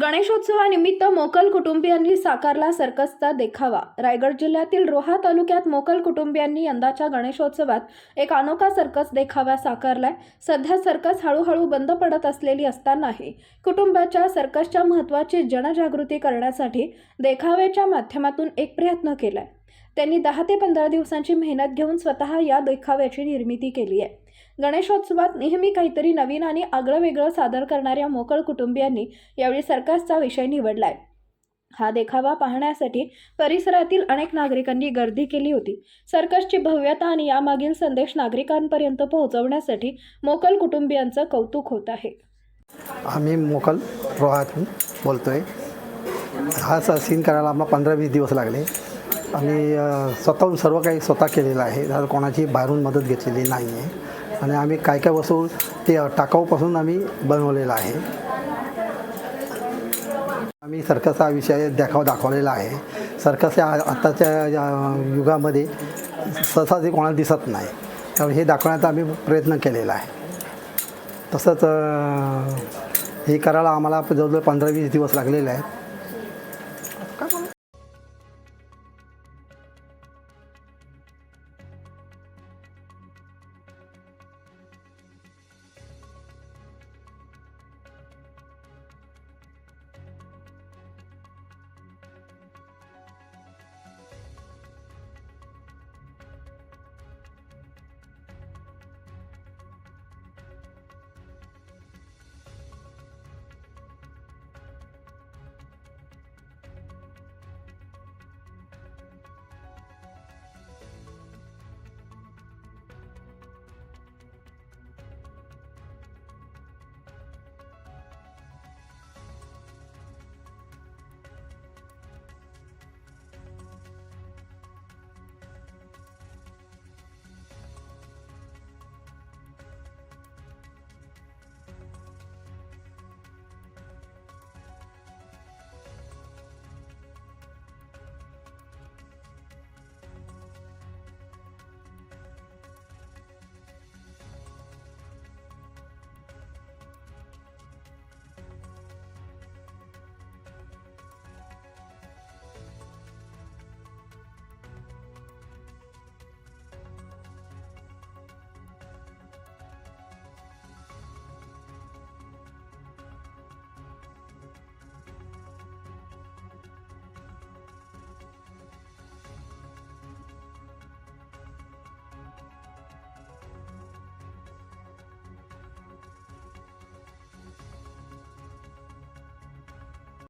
गणेशोत्सवानिमित्त मोकल कुटुंबियांनी साकारला सर्कसचा देखावा. रायगड जिल्ह्यातील रोहा तालुक्यात मोकल कुटुंबियांनी यंदाच्या गणेशोत्सवात एक अनोखा सर्कस देखावा साकारलाय. सध्या सर्कस हळूहळू बंद पडत असलेली असतानाही कुटुंबाच्या सर्कसच्या महत्त्वाची जनजागृती करण्यासाठी देखाव्याच्या माध्यमातून एक प्रयत्न केलाय. त्यांनी दहा ते पंधरा दिवसांची मेहनत घेऊन स्वतः या देखाव्याची निर्मिती केली आहे. गणेशोत्सवात नेहमी काहीतरी नवीन आणि आगळं वेगळं सादर करणाऱ्या मोकळ कुटुंबियांनी यावेळी सर्कसचा विषय निवडला आहे हा देखावा पाहण्यासाठी परिसरातील अनेक नागरिकांनी गर्दी केली होती. सर्कसची भव्यता आणि यामागील संदेश नागरिकांपर्यंत पोहोचवण्यासाठी मोकल कुटुंबियांचं कौतुक होत आहे. आम्ही मोकल रोहातून बोलतो आहे हा सीन करायला आम्हाला पंधरा वीस दिवस लागले. आम्ही स्वतःहून सर्व काही स्वतः केलेलं आहे. जर कोणाची बाहेरून मदत घेतलेली नाही आहे आणि आम्ही काय काय वस्तू ते टाकाऊपासून आम्ही बनवलेलं आहे. आम्ही सर्कस हा विषय देखाव दाखवलेला आहे. सर्कस या आत्ताच्या या युगामध्ये सहसा ते कोणाला दिसत नाही. त्यामुळे हे दाखवण्याचा आम्ही प्रयत्न केलेला आहे. तसंच हे करायला आम्हाला जवळजवळ पंधरा वीस दिवस लागलेले आहेत.